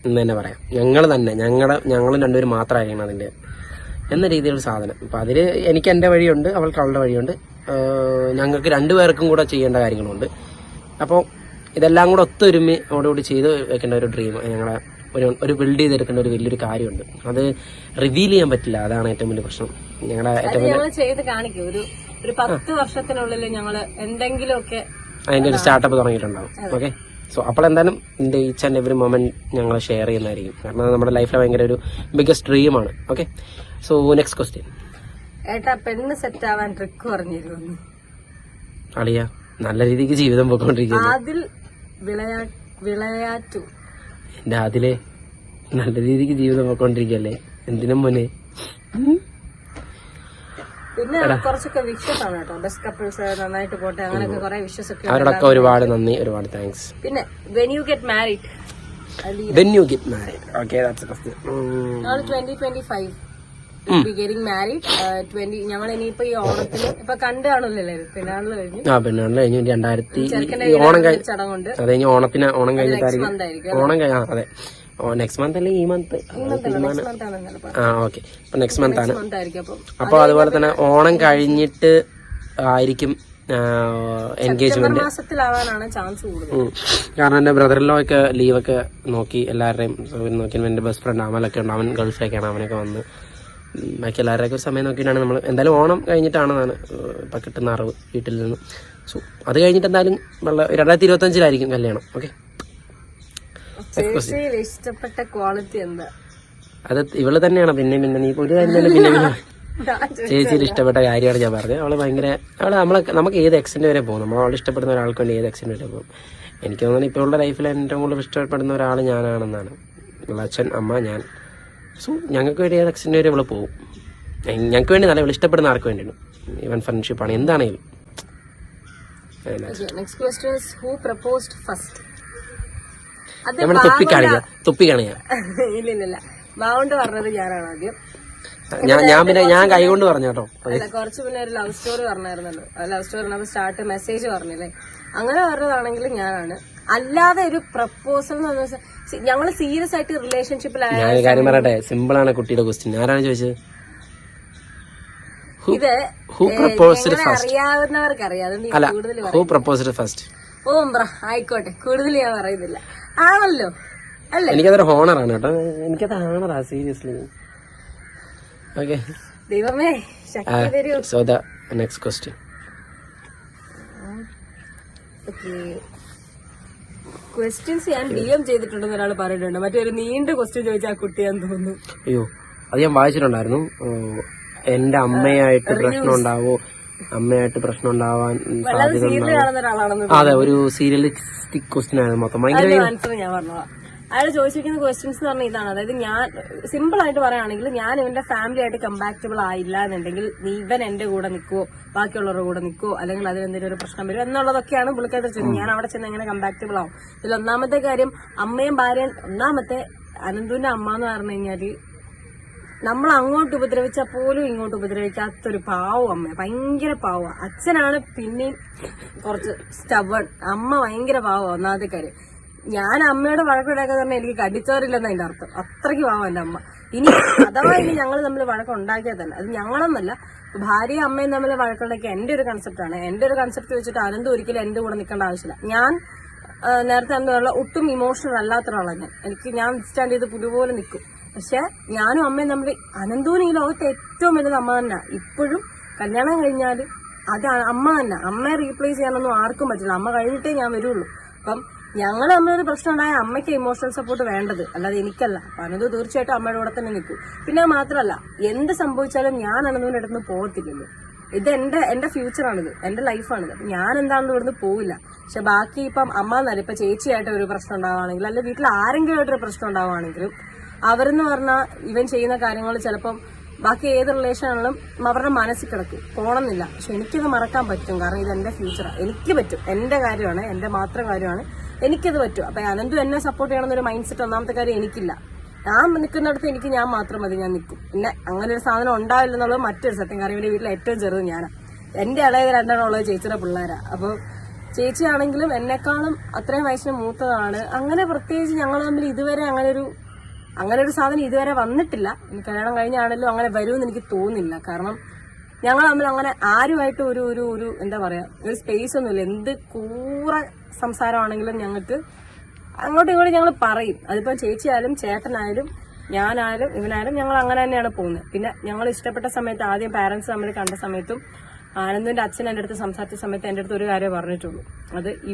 എന്ന് തന്നെ പറയാം. ഞങ്ങൾ തന്നെ ഞങ്ങളുടെ ഞങ്ങളും രണ്ടുപേരും മാത്രമായിരിക്കണം അതിന്റെ എന്ന രീതിയിലുള്ള സാധനം. അപ്പൊ അതിൽ എനിക്ക് എന്റെ വഴിയുണ്ട് അവൾക്ക് അവളുടെ വഴിയുണ്ട്. ഞങ്ങൾക്ക് രണ്ടുപേർക്കും കൂടെ ചെയ്യേണ്ട കാര്യങ്ങളുണ്ട്. അപ്പോൾ ഇതെല്ലാം കൂടെ ഒത്തൊരുമയോടുകൂടി ചെയ്ത് വെക്കേണ്ട ഒരു ഡ്രീം ഞങ്ങളെ ഒരു ഒരു ബിൽഡ് ചെയ്തെടുക്കേണ്ട ഒരു വലിയൊരു കാര്യമുണ്ട്. അത് റിവീൽ ചെയ്യാൻ പറ്റില്ല. അതാണ് ഏറ്റവും വലിയ പ്രശ്നം. ഞങ്ങളുടെ ഏറ്റവും വലിയ ഞങ്ങൾ ചെയ്ത് കാണിക്കും. ഒരു ഒരു പത്ത് വർഷത്തിനുള്ളിൽ ഞങ്ങൾ എന്തെങ്കിലുമൊക്കെ അതിന്റെ ഒരു സ്റ്റാർട്ടപ്പ് തുടങ്ങിയിട്ടുണ്ടാവും. ഓക്കെ സോ അപ്പോൾ എന്തായാലും ഇതിന്റെ ഈച്ച് ആൻഡ് എവറി മൊമെന്റ് ഞങ്ങൾ ഷെയർ ചെയ്യുന്നതായിരിക്കും. കാരണം നമ്മുടെ ലൈഫിലെ ഭയങ്കര ഒരു ബിഗസ്റ്റ് ഡ്രീമാണ് ഓക്കെ സോ നെക്സ്റ്റ് ക്വസ്റ്റ്യൻ ഏട്ടാ പെണ്ണ് സെറ്റ് ആവാൻ ട്രിക്ക് പറഞ്ഞിരുന്നു. അളിയ നല്ല രീതിക്ക് ജീവിതം പോയിക്കൊണ്ടിരിക്കുന്നു. അതിൽ വിളയാ വിളയാറ്റു. അതിലെ നല്ല രീതിക്ക് ജീവിതം പോയിക്കൊണ്ടിരിക്കല്ലേ എന്തിനും മോനെ? പിന്നെ കുറച്ചൊക്കെ വിഷസ് ആണ് കേട്ടോ ബെസ്റ്റ് കപ്പിൾസ് നന്നായിട്ട് പോട്ടെ അങ്ങനെയൊക്കെ കുറെ വിഷസ് ഒക്കെ ഉണ്ട്. അവരോടൊക്കെ ഒരുപാട് നന്ദി ഒരുപാട് താങ്ക്സ് പിന്നെ when you get married, when you get married okay that's question ഞങ്ങൾ twenty twenty five be getting married twenty ഞങ്ങൾ ഇനിയിപ്പോ ഈ ഓണത്തിന് ഇപ്പൊ കണ്ടാണല്ലോ പെണ്ണാളിൽ കഴിഞ്ഞു. ആ പിന്നെ കഴിഞ്ഞു. രണ്ടായിരത്തി ഓണം കഴിഞ്ഞ ചടങ്ങുണ്ട്. അത് കഴിഞ്ഞ് ഓണത്തിന് ഓണം കഴിഞ്ഞിട്ടായിരിക്കും ഓണം കഴിഞ്ഞ അതെ. നെക്സ്റ്റ് മന്ത് അല്ലെങ്കിൽ ഈ മന്ത് ആ ഓക്കെ അപ്പൊ നെക്സ്റ്റ് മന്ത് ആണ്. അപ്പൊ. അതുപോലെ തന്നെ ഓണം കഴിഞ്ഞിട്ട് ആയിരിക്കും എൻഗേജ്മെന്റ് കാരണം എന്റെ ബ്രദറിലോ ഒക്കെ ലീവൊക്കെ നോക്കി എല്ലാവരുടെയും നോക്കി എന്റെ ബെസ്റ്റ് ഫ്രണ്ട് അമലൊക്കെ ഉണ്ട്. അവൻ ഗൾഫിലേക്കാണ് അവനൊക്കെ വന്ന് ബാക്കി എല്ലാവരുടെയൊക്കെ ഒരു സമയം നോക്കിയിട്ടാണ് നമ്മൾ എന്തായാലും ഓണം കഴിഞ്ഞിട്ടാണെന്നാണ് ഇപ്പം കിട്ടുന്ന അറിവ് വീട്ടിൽ നിന്ന്. സോ അത് കഴിഞ്ഞിട്ട് എന്തായാലും വെള്ള രണ്ടായിരത്തി ഇരുപത്തി അഞ്ചിലായിരിക്കും കല്യാണം ഓക്കെ ഇഷ്ടപ്പെട്ട ക്വാളിറ്റി എന്താ? അത് ഇവൾ തന്നെയാണ്. പിന്നെ പിന്നെ നീ ഒരു കാര്യം തന്നെ പിന്നെ പിന്നെ. ചേച്ചിയിൽ ഇഷ്ടപ്പെട്ട കാര്യമാണ് ഞാൻ പറഞ്ഞത്. അവൾ ഭയങ്കര അവൾ നമ്മളെ നമുക്ക് ഏത് എക്സെന്റ് വരെ പോകും? നമ്മൾ അവളെ ഇഷ്ടപ്പെടുന്ന ഒരാൾക്ക് വേണ്ടി ഏത് എക്സെന്റ് വരെ പോകും? എനിക്ക് തോന്നുന്നു ഇപ്പോഴുള്ള ലൈഫിൽ ഏറ്റവും കൂടുതൽ ഇഷ്ടപ്പെടുന്ന ഒരാൾ ഞാനാണെന്നാണ്. അച്ഛൻ അമ്മ ഞാൻ. സോ ഞങ്ങൾക്ക് വേണ്ടി ഏത് എക്സിന്റെ വരെ ഇവിടെ പോകും ഞങ്ങൾക്ക് വേണ്ടി നല്ല ഇഷ്ടപ്പെടുന്ന ആർക്ക് വേണ്ടിയാണ്? ഈവൻ ഫ്രണ്ട്ഷിപ്പാണ് എന്താണെങ്കിലും next question is who proposed first അത് നമ്മളെ തുപ്പി കാണിക്കുക തുപ്പി കാണിക്കുക ഇല്ല ഇല്ല ഇല്ല. ബാവുണ്ട് പറഞ്ഞത് ഞാനാണ് ആദ്യം. ഞാൻ ഞാൻ പിന്നെ ഞാൻ കൈ കൊണ്ട് പറഞ്ഞു കേട്ടോ കുറച്ച് പിന്നെ ഒരു ലവ് സ്റ്റോറി പറഞ്ഞായിരുന്നല്ലോ. ലവ് സ്റ്റോറി പറഞ്ഞപ്പോൾ സ്റ്റാർട്ട് മെസ്സേജ് പറഞ്ഞില്ലേ? അങ്ങനെ പറഞ്ഞതാണെങ്കിൽ ഞാനാണ്. അല്ലാതെ ഒരു പ്രപ്പോസൽ എന്ന് പറഞ്ഞാൽ ഞങ്ങൾ സീരിയസ് ആയിട്ട് റിലേഷൻഷിപ്പിലായ ഞാൻ ഒരു കാര്യം പറയട്ടെ? സിമ്പിൾ ആണ് കുട്ടിയുടെ ക്വസ്റ്റ്യൻ ആരാണ് ചോദിച്ചത്? Who- ഇത് who proposed ഞങ്ങളെ first? അറിയാവുന്നവർക്ക് അറിയാം അതുകൊണ്ട് ഞാൻ അല്ല കൂടുതൽ ഹൂ പ്രപ്പോസ്ഡ് ഫസ്റ്റ് ഓം ബ്ര ആയിക്കോട്ടെ. കൂടുതൽ ഞാൻ പറയുന്നില്ല. ആണല്ലോ. അല്ലേ? എനിക്കതൊരു ഹോണറാണ് കേട്ടോ. എനിക്കത് ഹോണറാ സീരിയസ്ലി ഓക്കെ ദൈവമേ ശക്തി തരൂ. So the next question questions ഞാൻ ഡി എം ചെയ്തിട്ടുണ്ടെന്ന് ഒരാൾ പറയുന്നുണ്ട്. മറ്റേ ഒരു നീണ്ട ക്വസ്റ്റ്യൻ ചോദിച്ചാൽ ആ കുട്ടിയാന്ന് തോന്നുന്നു. അയ്യോ അത് ഞാൻ വായിച്ചിട്ടുണ്ടായിരുന്നു. എന്റെ അമ്മയായിട്ട് പ്രശ്നം ഉണ്ടാവോ? അമ്മയായിട്ട് പ്രശ്നം ഉണ്ടാവാൻ സാധ്യത അതെ ഒരു സീരിയലിസ്റ്റിക് ക്വസ്റ്റ്യൻ ആയിരുന്നു മൊത്തം. ഭയങ്കര അയാൾ ചോദിച്ചിരിക്കുന്ന ക്വസ്റ്റ്യൻസ് എന്ന് പറഞ്ഞാൽ ഇതാണ്. അതായത് ഞാൻ സിമ്പിൾ ആയിട്ട് പറയുകയാണെങ്കിൽ ഞാൻ ഇവന്റെ ഫാമിലി ആയിട്ട് കമ്പാക്റ്റബിൾ ആയില്ല എന്നുണ്ടെങ്കിൽ നീ ഇവൻ എന്റെ കൂടെ നിൽക്കുവോ ബാക്കിയുള്ളവരുടെ കൂടെ നിൽക്കുവോ അല്ലെങ്കിൽ അതിനെന്തെങ്കിലും ഒരു പ്രശ്നം വരും എന്നുള്ളതൊക്കെയാണ് പുള്ളിക്കാരത്തിൽ ചെന്ന് ഞാൻ അവിടെ ചെന്ന് എങ്ങനെ കമ്പാക്റ്റബിൾ ആവും? ഇതിൽ ഒന്നാമത്തെ കാര്യം അമ്മയും ഭാര്യയും ഒന്നാമത്തെ അനന്തുവിന്റെ അമ്മ എന്ന് പറഞ്ഞു കഴിഞ്ഞാൽ നമ്മൾ അങ്ങോട്ട് ഉപദ്രവിച്ചാൽ പോലും ഇങ്ങോട്ട് ഉപദ്രവിക്കാത്തൊരു പാവം അമ്മ ഭയങ്കര പാവ. അച്ഛനാണ് പിന്നെയും കുറച്ച് സ്റ്റവൺ അമ്മ ഭയങ്കര പാവ ഒന്നാമത്തെ കാര്യം. ഞാൻ അമ്മയുടെ വഴക്കുണ്ടാക്കാൻ തന്നെ എനിക്ക് കടിച്ചവരില്ലെന്ന് അതിന്റെ അർത്ഥം. അത്രയ്ക്ക് പാവം എന്റെ അമ്മ. ഇനി അഥവാ ഇനി ഞങ്ങൾ തമ്മിൽ വഴക്കുണ്ടാക്കിയാൽ തന്നെ. അത് ഞങ്ങളെന്നല്ല ഭാര്യയും അമ്മയും തമ്മിൽ വഴക്കുണ്ടാക്കിയ എന്റെ ഒരു കൺസെപ്റ്റാണ് എന്റെ ഒരു കൺസെപ്റ്റ് വെച്ചിട്ട് അനന്ത് ഒരിക്കലും എന്റെ കൂടെ നിൽക്കേണ്ട ആവശ്യമില്ല. ഞാൻ നേരത്തെ എന്താ ഒട്ടും ഇമോഷണൽ അല്ലാത്ത ഒരാളാണ് ഞാൻ. എനിക്ക് ഞാൻ സ്റ്റാൻഡ് ചെയ്ത് പുതുപോലെ നിൽക്കും. പക്ഷെ ഞാനും അമ്മയും തമ്മിൽ അനന്തവും ഈ ലോകത്തെ ഏറ്റവും വലുത് അമ്മ തന്നെ. ഇപ്പോഴും കല്യാണം കഴിഞ്ഞാൽ അത് അമ്മ തന്നെ. അമ്മയെ റീപ്ലേസ് ചെയ്യാനൊന്നും ആർക്കും പറ്റില്ല. അമ്മ കഴിഞ്ഞിട്ടേ ഞാൻ വരുള്ളൂ. അപ്പം ഞങ്ങൾ തമ്മിലൊരു പ്രശ്നം ഉണ്ടായ അമ്മയ്ക്ക് ഇമോഷണൽ സപ്പോർട്ട് വേണ്ടത്. അല്ലാതെ എനിക്കല്ല. അപ്പൊ അനന്ത് തീർച്ചയായിട്ടും അമ്മയുടെ കൂടെ തന്നെ നിൽക്കും. പിന്നെ മാത്രമല്ല എന്ത് സംഭവിച്ചാലും ഞാൻ അനന്തുവിന്റെ അടുത്ത് പോകത്തില്ലല്ലോ. ഇത് എന്റെ എന്റെ ഫ്യൂച്ചറാണിത് എന്റെ ലൈഫാണിത് അപ്പൊ ഞാൻ എന്താണെന്ന് ഇവിടുന്ന് പോവില്ല. പക്ഷെ ബാക്കി ഇപ്പം അമ്മ എന്നല്ല ഇപ്പൊ ചേച്ചിയായിട്ട് ഒരു പ്രശ്നം ഉണ്ടാവുകയാണെങ്കിൽ അല്ലെ വീട്ടിൽ ആരെങ്കിലും ആയിട്ടൊരു പ്രശ്നം ഉണ്ടാവുകയാണെങ്കിലും അവരെന്ന് പറഞ്ഞാൽ ഇവൻ ചെയ്യുന്ന കാര്യങ്ങൾ ചിലപ്പം ബാക്കി ഏത് റിലേഷൻ ആണെങ്കിലും അവരുടെ മനസ്സിൽ കിടക്കും. പോണമെന്നില്ല പക്ഷെ എനിക്കത് മറക്കാൻ പറ്റും. കാരണം ഇത് എന്റെ ഫ്യൂച്ചറാണ് എനിക്ക് പറ്റും. എന്റെ കാര്യമാണ് എന്റെ മാത്രം കാര്യമാണ്. എനിക്കിത് പറ്റും. അപ്പൊ അനന്തു എന്നെ സപ്പോർട്ട് ചെയ്യണമെന്നൊരു മൈൻഡ് സെറ്റ് ഒന്നാമത്തെ കാര്യം എനിക്കില്ല. ഞാൻ നിൽക്കുന്നിടത്ത് എനിക്ക് ഞാൻ മാത്രം മതി ഞാൻ നിൽക്കും. പിന്നെ അങ്ങനെ ഒരു സാധനം ഉണ്ടാവില്ല എന്നുള്ളത് മറ്റൊരു സത്യം. കാരണം ഇവന്റെ വീട്ടിൽ ഏറ്റവും ചെറുത് ഞാനാണ് എന്റെ ഇളയത് രണ്ടാണ് ഉള്ളത് ചേച്ചിയുടെ പിള്ളേരാ. അപ്പോൾ ചേച്ചിയാണെങ്കിലും എന്നെക്കാളും അത്രയും വയസ്സിന് മൂത്തതാണ്. അങ്ങനെ പ്രത്യേകിച്ച് ഞങ്ങൾ തമ്മിൽ ഇതുവരെ അങ്ങനെ ഒരു അങ്ങനെ ഒരു സാധനം ഇതുവരെ വന്നിട്ടില്ല. കല്യാണം കഴിഞ്ഞാണല്ലോ അങ്ങനെ വരുമെന്ന് എനിക്ക് തോന്നുന്നില്ല. കാരണം ഞങ്ങൾ തമ്മിൽ അങ്ങനെ ആരുമായിട്ട് ഒരു ഒരു ഒരു എന്താ പറയാ ഒരു സ്പേസ് ഒന്നുമില്ല. എന്ത് കൂറ സംസാരമാണെങ്കിലും ഞങ്ങൾക്ക് അങ്ങോട്ടും ഇങ്ങോട്ടും ഞങ്ങൾ പറയും. അതിപ്പോ ചേച്ചിയായാലും ചേട്ടനായാലും ഞാനായാലും ഇവനായാലും ഞങ്ങൾ അങ്ങനെ തന്നെയാണ് പോകുന്നത്. പിന്നെ ഞങ്ങൾ ഇഷ്ടപ്പെട്ട സമയത്ത് ആദ്യം പാരന്റ്സ് തമ്മിൽ കണ്ട സമയത്തും ആനന്ദുവിന്റെ അച്ഛൻ എന്റെ അടുത്ത് സംസാരിച്ച സമയത്ത് എന്റെ അടുത്ത് ഒരു കാര്യം പറഞ്ഞിട്ടുള്ളൂ. അത് ഈ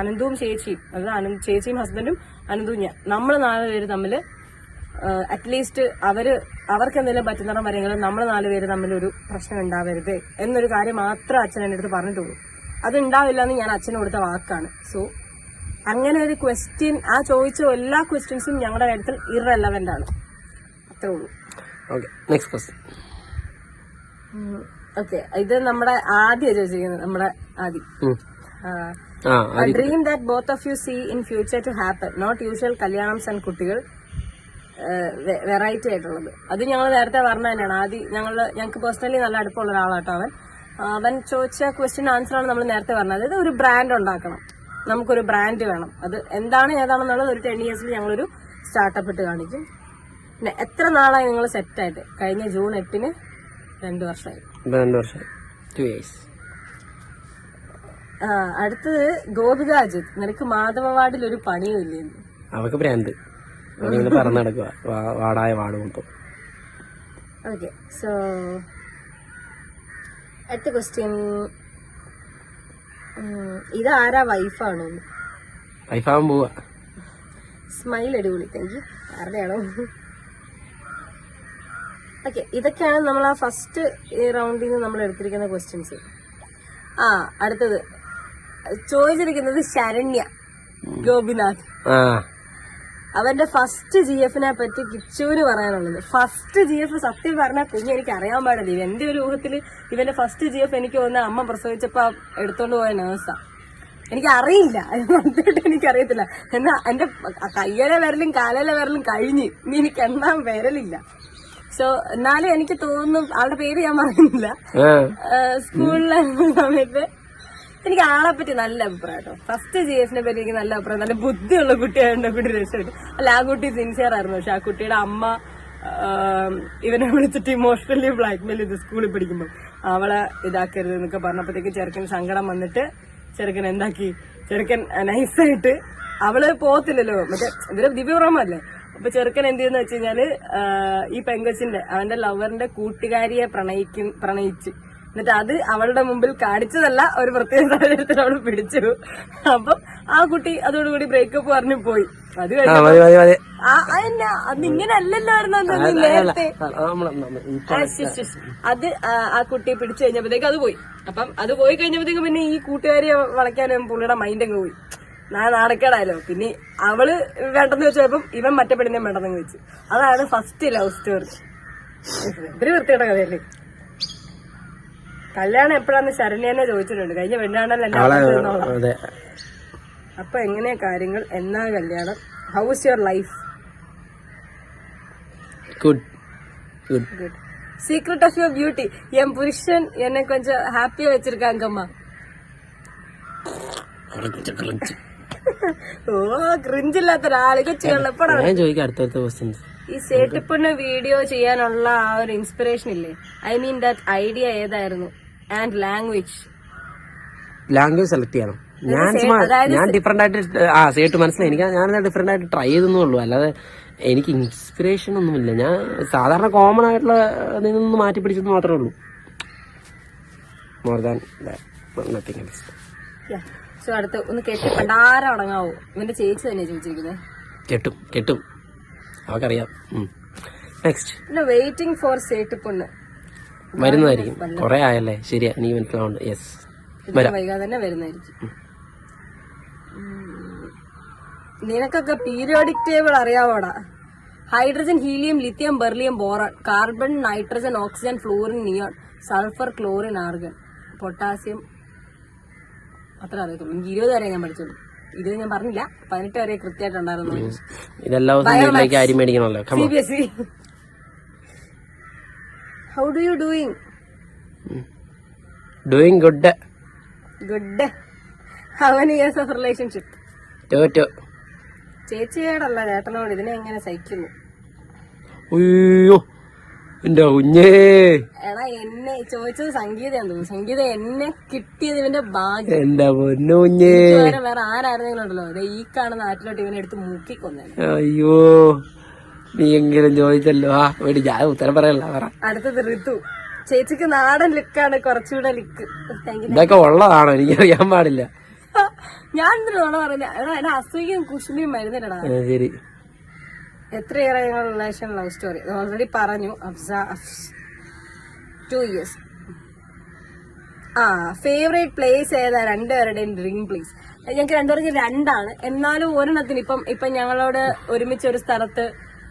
അനന്തവും ചേച്ചിയും അതായത് ചേച്ചിയും ഹസ്ബൻഡും അനന്തവും ഞാൻ നമ്മൾ നാല് പേര് തമ്മിൽ അറ്റ്ലീസ്റ്റ് അവർ അവർക്ക് എന്തെങ്കിലും പറ്റുന്നിടം വരെങ്കിലും നമ്മൾ നാലുപേര് തമ്മിൽ ഒരു പ്രശ്നം ഉണ്ടാവരുത് എന്നൊരു കാര്യം മാത്രം അച്ഛൻ എന്റെ അടുത്ത് പറഞ്ഞിട്ടുള്ളൂ. അത് ഉണ്ടാവില്ല എന്ന് ഞാൻ അച്ഛന് കൊടുത്ത വാക്കാണ്. സോ അങ്ങനെ ഒരു ക്വസ്റ്റ്യൻ ആ ചോദിച്ച എല്ലാ ക്വസ്റ്റ്യൻസും ഞങ്ങളുടെ കാര്യത്തിൽ ഇറലവന്റ് ആണ്. അത്രേ ഉള്ളൂ. ഓക്കെ നെക്സ്റ്റ് ക്വസ്റ്റ്യൻ ഓക്കെ ഇത് നമ്മുടെ ആദ്യം ചോദിച്ചിരിക്കുന്നത് നമ്മുടെ ആദ്യം dream that both of you see in future to happen not usual കല്യാണംസ് and കുട്ടികൾ വെറൈറ്റി ആയിട്ടുള്ളത്. അത് ഞങ്ങൾ നേരത്തെ പറഞ്ഞ തന്നെയാണ്. ആദ്യം ഞങ്ങൾ ഞങ്ങൾക്ക് പേഴ്സണലി നല്ല അടുപ്പമുള്ള ഒരാളാട്ടോ അവൻ. അവൻ ചോദിച്ച ക്വസ്റ്റ്യൻ ആൻസർ ആണ് നമ്മൾ നേരത്തെ പറഞ്ഞത്. അതായത് ഒരു ബ്രാൻഡ് ഉണ്ടാക്കണം. നമുക്കൊരു ബ്രാൻഡ് വേണം. അത് എന്താണ് ഏതാണെന്നുള്ളത് ഒരു ടെൻ ഇയേഴ്സിൽ ഞങ്ങളൊരു സ്റ്റാർട്ടപ്പ് ഇട്ട് കാണിക്കും. പിന്നെ എത്ര നാളായി നിങ്ങൾ സെറ്റായിട്ട് കഴിഞ്ഞ ജൂൺ എട്ടിന് രണ്ട് വർഷമായി രണ്ടു രണ്ട് വർഷം ടു ഇയേഴ്സ് ആ, അടുത്തത് ഗോപിക അജിത് നിനക്ക് മാധവ വാർഡിൽ ഒരു പണിയും ഇല്ലെന്ന് അവക്ക് ഭ്രാന്ത് അവനിങ്ങനെ പറന്ന് നടക്കുക വാടായ വാട് മൊത്തം. ഓക്കെ സോ അടുത്ത ക്വസ്റ്റ്യൻ ഇത് ആരാ വൈഫാണോ വൈഫാവാൻ പോവാ. സ്മൈൽ അടിപൊളി താങ്ക് യു ആരുടെയാണോ? ഓക്കെ ഇതൊക്കെയാണ് നമ്മൾ ആ ഫസ്റ്റ് റൗണ്ടിൽ നിന്ന് നമ്മൾ എടുത്തിരിക്കുന്ന ക്വസ്റ്റ്യൻസ് ആ അടുത്തത്. ചോദിച്ചിരിക്കുന്നത് ശരണ്യ ഗോപിനാഥ്. ആ. അവന്റെ ഫസ്റ്റ് ജി എഫിനെ പറ്റി കിച്ചുവിന് പറയാനുള്ളത്. ഫസ്റ്റ് ജി എഫ് സത്യം പറഞ്ഞാൽ കുഞ്ഞ് എനിക്ക് അറിയാൻ പാടില്ല. എന്റെ ഒരു ഊഹത്തിൽ ഇവന്റെ ഫസ്റ്റ് ജി എഫ് എനിക്ക് തോന്നുന്ന അമ്മ പ്രസവിച്ചപ്പോ എടുത്തോണ്ട് പോയ നേഴ്സാ എനിക്ക് അറിയില്ല. വന്നിട്ട് എനിക്ക് അറിയത്തില്ല. എന്നാ എന്റെ കയ്യിലെ വിരലും കാലിലെ വിരലും കഴിഞ്ഞ്. ഇനി എനിക്ക് എണ്ണാൻ വിരലില്ല. സോ എന്നാലും എനിക്ക് തോന്നുന്നു ആളുടെ പേര് ഞാൻ പറയുന്നില്ല. സ്കൂളിലെ സമയത്ത് എനിക്ക് ആളെ പറ്റി നല്ല അഭിപ്രായം ഫസ്റ്റ് ജി എസിനെ പറ്റി എനിക്ക് നല്ല അഭിപ്രായം. നല്ല ബുദ്ധിയുള്ള കുട്ടിയായിരുന്നു കുട്ടി രക്ഷപ്പെട്ടു. അല്ല ആ കുട്ടി സിൻസിയർ ആയിരുന്നു. പക്ഷെ ആ കുട്ടിയുടെ അമ്മ ഇവനെ വിളിച്ചിട്ട് ഇമോഷണലി ബ്ലാക്ക്മെയിൽ ചെയ്ത് സ്കൂളിൽ പഠിക്കുമ്പോൾ അവളെ ഇതാക്കരുത് എന്നൊക്കെ പറഞ്ഞപ്പോഴത്തേക്ക് ചെറുക്കൻ സങ്കടം വന്നിട്ട് ചെറുക്കൻ എന്താക്കി? ചെറുക്കൻ നൈസായിട്ട് അവൾ പോകത്തില്ലല്ലോ. മറ്റേ ഇവർ ദിവ്യപ്രമല്ലേ അപ്പൊ ചെറുക്കൻ എന്ത് ചെയ്യുന്ന വെച്ച് കഴിഞ്ഞാൽ ഈ പെങ്കൊച്ചിന്റെ അവന്റെ ലവറിന്റെ കൂട്ടുകാരിയെ പ്രണയിക്കും പ്രണയിച്ച്. എന്നിട്ട് അത് അവളുടെ മുമ്പിൽ കാണിച്ചതല്ല ഒരു പ്രത്യേക സാഹചര്യത്തിൽ അവൾ പിടിച്ചു. അപ്പം ആ കുട്ടി അതോടുകൂടി ബ്രേക്കപ്പ് പറഞ്ഞു പോയി. അത് കഴിഞ്ഞു അതെന്നാ? അത് ഇങ്ങനെ അല്ലല്ലോ നേരത്തെ. അത് ആ, കുട്ടിയെ പിടിച്ചു കഴിഞ്ഞപ്പോഴത്തേക്ക് അത് പോയി. അപ്പം അത് പോയി കഴിഞ്ഞപ്പോഴത്തേക്ക് പിന്നെ ഈ കൂട്ടുകാരിയെ വളയ്ക്കാൻ പുള്ളിയുടെ മൈൻഡ് അങ്ങ് പോയി. ഞാൻ നാണക്കേടായല്ലോ. പിന്നെ അവൾ വേണ്ടെന്ന് വെച്ചപ്പം ഇവൻ മറ്റേ പെണ്ണിനെ വേണ്ടെന്ന് വെച്ചു. അതാണ് ഫസ്റ്റ് ലവ് സ്റ്റോറി ഇവർ വൃത്തിയുടെ കഥയല്ലേ? കല്യാണം എപ്പോഴാന്ന് ശരണ്യെന്നെ ചോദിച്ചിട്ടുണ്ട്. കഴിഞ്ഞ പെണ്ണാണല്ലോ അപ്പൊ എങ്ങനെയാ കാര്യങ്ങൾ? എന്നാ കല്യാണം? How's your life good good secret of your beauty M പുരുഷൻ എന്നെ കൊഞ്ചം ഹാപ്പിയാ വെച്ചിരിക്കാങ്കമ്മ ഓ ക്രിഞ്ചില്ലാത്ത ഈ സേട്ടിപ്പൊണ്ണ വീഡിയോ ചെയ്യാനുള്ള ആ ഒരു ഇൻസ്പിറേഷൻ ഇല്ലേ? ഐ മീൻ ദാറ്റ് ഐഡിയ ഏതായിരുന്നു? ആൻഡ് ലാംഗ്വേജ് ലാംഗ്വേജ് സെലക്ട് ചെയ്യണം. ഞാൻ ഞാൻ ഡിഫറെന്റ് ആയിട്ട് ആ സേട്ട് മനസ്സിലായി. എനിക്ക് ഞാൻ ഡിഫറെന്റ് ആയിട്ട് ട്രൈ ചെയ്തെന്നേ ഉള്ളൂ. അല്ലാതെ എനിക്ക് ഇൻസ്പിറേഷൻ ഒന്നുമില്ല ഞാൻ സാധാരണ കോമൺ ആയിട്ടുള്ള ഇതിൽ നിന്ന് മാറ്റി പിടിച്ചത് മാത്രമേ ഉള്ളൂ. മോർ ദാൻ നത്തിങ് സോ അടുത്ത് ഒന്ന് കെട്ടി പണ്ടാരം അടങ്ങാവോ. ഇവന്റെ ചേച്ചി തന്നെ ചോദിച്ചിരിക്കുന്നത്. കെട്ടും കെട്ടും. അവക്കറിയാം നെക്സ്റ്റ് വെയിറ്റിംഗ് ഫോർ സേട്ടിപ്പൊണ്ണ് വരുന്നതായിരിക്കും കുറെ ആയല്ലേ? ശരിയാ എനിക്ക് മനസ്സിലാവുന്നുണ്ട് യെസ് ഇത്ര വൈകാതെ തന്നെ വരുന്നതായിരിക്കും. ഉം. നിനക്കൊക്കെ periodic table അറിയാവോടാ? Hydrogen helium lithium beryllium boron carbon nitrogen oxygen fluorine neon sulphur chlorine argon potassium. അത്ര അറിയത്തുള്ളൂ. എനിക്ക് ഇരുപത് വരെ ഞാൻ പഠിച്ചുള്ളൂ ഇരുപത് ഞാൻ പറഞ്ഞില്ല. പതിനെട്ട് വരെ കൃത്യമായിട്ടുണ്ടായിരുന്നു ഇതെല്ലാ അരി മേടിക്കണമല്ലോ. C B S E how do you doing doing good good how many years of relationship to to ചേച്ചിയോടല്ല ചേട്ടനോട് ഇതിനെ എങ്ങനെ സഹിക്കുന്നു. അയ്യോ എന്റെ കുഞ്ഞേ. എടാ എന്നെ ചോദിച്ചത് സംഗീത തോന്നുന്നു. സംഗീത എന്നെ കിട്ടിയത് ഇവന്റെ ഭാഗ്യം. എന്റെ പൊന്നു കുഞ്ഞേ. വേറെ ആരായിരുന്നെങ്കിലും ഉണ്ടല്ലോ. ഈ കാണുന്ന നാട്ടിലോട്ട് ഇവനെ എടുത്ത് മൂക്കി അയ്യോ. നീ എങ്കിലും ചോദിച്ചല്ലോ? ആ വേണ്ടി ഞാൻ ഉത്തരം പറയല്ല പറ. അടുത്തത് ഋതു ചേച്ചിക്ക് നാടൻ ലുക്കാണ് കുറച്ചുകൂടെ ലുക്ക്. ഇതൊക്കെ ഉള്ളതാണോ എനിക്കറിയാൻ പാടില്ല. ഞാൻ എന്തിനാണോ പറയുന്നത് അസൂയും കുഷ്മിയും മരുന്നില്ലടാ ശരി. എത്ര ഇയർ ഞങ്ങൾ റിലേഷൻ ലവ് സ്റ്റോറി ഓൾറെഡി പറഞ്ഞു ടു ഇയേഴ്സ് ആ ഫേവറേറ്റ് പ്ലേസ് ഏതാ? രണ്ടുപേരുടെയും ഡ്രീം പ്ലേസ് ഞങ്ങൾക്ക് രണ്ടുപേർക്ക് രണ്ടാണ്. എന്നാലും ഒരെണ്ണത്തിന് ഇപ്പം ഇപ്പം ഞങ്ങളോട് ഒരുമിച്ച് ഒരു സ്ഥലത്ത്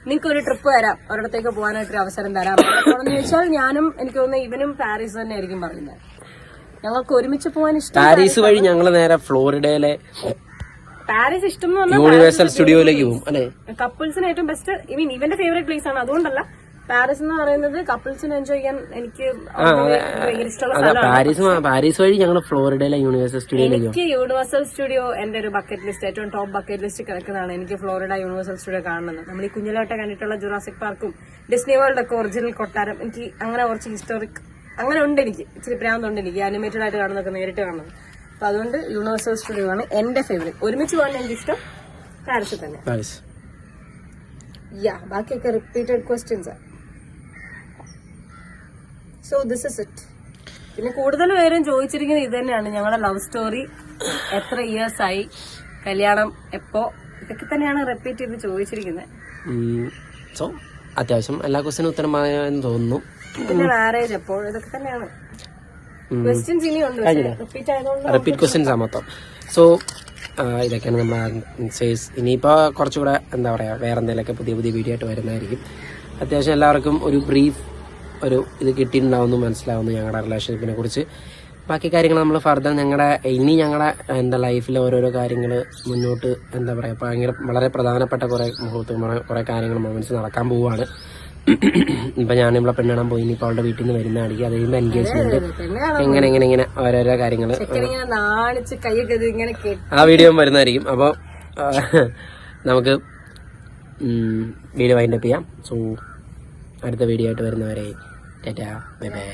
നിങ്ങൾക്ക് ഒരു ട്രിപ്പ് തരാം. ഒരിടത്തേക്ക് പോകാനായിട്ട് ഒരു അവസരം തരാം. എന്ന് ചോദിച്ചാൽ ഞാനും എനിക്ക് തോന്നുന്നു ഇവനും പാരീസ് തന്നെ ആയിരിക്കും പറയുന്നത്. ഞങ്ങൾക്ക് ഒരുമിച്ച് പോകാൻ ഇഷ്ടം പാരീസ് വഴി ഞങ്ങൾ നേരെ ഫ്ലോറിഡയിലെ പാരീസ് ഇഷ്ടം എന്ന് പറഞ്ഞാൽ യൂണിവേഴ്സൽ സ്റ്റുഡിയോയിലേക്ക് പോകും അല്ലെ? കപ്പിൾസിന് ഏറ്റവും ബെസ്റ്റ് ഐ മീൻ ഇവന്റെ ഫേവറേറ്റ് പ്ലേസ് ആണ്. അതുകൊണ്ടല്ല പാരീസ് എന്ന് പറയുന്നത് കപ്പിൾസിന് എൻജോയ് ചെയ്യാൻ എനിക്ക് ഭയങ്കര ഇഷ്ടമുള്ള അതാ പാരീസ് പാരീസ് വഴി ഞങ്ങൾ ഫ്ലോറിഡയിലെ യൂണിവേഴ്സൽ സ്റ്റുഡിയോയിലേക്ക് എനിക്ക് യൂണിവേഴ്സൽ സ്റ്റുഡിയോ എന്റെ ഒരു ബക്കറ്റ് ലിസ്റ്റ് ഏറ്റവും ടോപ്പ് ബക്കറ്റ് ലിസ്റ്റ് കിടക്കുന്നതാണ് എനിക്ക് ഫ്ലോറിഡ യൂണിവേഴ്സൽ സ്റ്റുഡിയോ കാണുന്നത്. നമ്മൾ ഈ കുഞ്ഞിലോട്ട് കണ്ടിട്ടുള്ള ജുറാസിക് പാർക്കും ഡിസ്നി വേൾഡ് ഒക്കെ ഒറിജിനൽ കൊട്ടാരം എനിക്ക് അങ്ങനെ കുറച്ച് ഹിസ്റ്റോറിക് അങ്ങനെ ഉണ്ട് എനിക്ക്. ഇച്ചിരി പ്രാന്തുണ്ട് എനിക്ക്. അനിമേറ്റഡ് ആയിട്ട് കാണുന്നതൊക്കെ നേരിട്ട് കാണുന്നത്. അപ്പൊ അതുകൊണ്ട് യൂണിവേഴ്സൽ സ്റ്റുഡിയോ ആണ് എന്റെ ഫേവറേറ്റ് ഒരുമിച്ച് പോകാൻ എനിക്ക് ഇഷ്ടം പാരീസിൽ തന്നെ. പാരീസ്. യാ ബാക്കിയൊക്കെ repeated questions so this is it പിന്നെ കൂടുതൽ പേരും ചോദിച്ചിരിക്കുന്നത് ഇത് തന്നെയാണ്. ഞങ്ങളുടെ ലവ് സ്റ്റോറി എത്ര ഇയേഴ്സ് ആയി? കല്യാണം എപ്പോ? ഇതൊക്കെ തന്നെയാണ് റിപ്പീറ്റ് ചെയ്ത് ചോദിച്ചിരിക്കുന്നത്. സോ അത്യാവശ്യം എല്ലാ ക്വസ്റ്റിനും ഉത്തരമായെന്ന് തോന്നുന്നു. പിന്നെ മാരേജ് എപ്പോൾ ഇതൊക്കെ തന്നെയാണ്. ക്വസ്റ്റ്യൻസ് ഇനിയുണ്ട് റിപ്പീറ്റ് ആയതുകൊണ്ട് റിപ്പീറ്റ് ക്വസ്റ്റ്യൻസ് ആ മൊത്തം. സോ ഇതൊക്കെയാണ് നമ്മൾ ആൻസേഴ്സ് ഇനിയിപ്പോൾ കുറച്ചുകൂടെ എന്താ പറയുക വേറെ എന്തെങ്കിലുമൊക്കെ പുതിയ പുതിയ വീഡിയോ ആയിട്ട് വരുന്നതായിരിക്കും. അത്യാവശ്യം എല്ലാവർക്കും ഒരു ബ്രീഫ് ഒരു ഇത് കിട്ടിയിട്ടുണ്ടാവുന്നു മനസ്സിലാവുന്നു ഞങ്ങളുടെ റിലേഷൻഷിപ്പിനെ കുറിച്ച്. ബാക്കി കാര്യങ്ങൾ നമ്മൾ ഫർദർ ഞങ്ങളുടെ ഇനി ഞങ്ങളുടെ എന്താ ലൈഫിലെ ഓരോരോ കാര്യങ്ങൾ മുന്നോട്ട് എന്താ പറയുക ഭയങ്കര വളരെ പ്രധാനപ്പെട്ട കുറേ മുഹൂർത്തങ്ങൾ കുറേ കാര്യങ്ങൾ മൊമെന്റ്സ് നടക്കാൻ പോവുകയാണ് ഇപ്പം ഞാനിവിടെ പെണ്ണിടാൻ പോയി ഇനിയിപ്പോൾ അവളുടെ വീട്ടിൽ നിന്ന് വരുന്നതാണെങ്കിൽ അത് കഴിയുമ്പോൾ എൻഗേജ്മെന്റ് എങ്ങനെ എങ്ങനെ ഇങ്ങനെ ഓരോരോ കാര്യങ്ങൾ ആ വീഡിയോ വരുന്നതായിരിക്കും. അപ്പോൾ നമുക്ക് വീഡിയോ വൈൻഡപ്പ് ചെയ്യാം. സോ അടുത്ത വീഡിയോ ആയിട്ട് വരുന്നവരെ ടാറ്റാ ബൈ ബൈ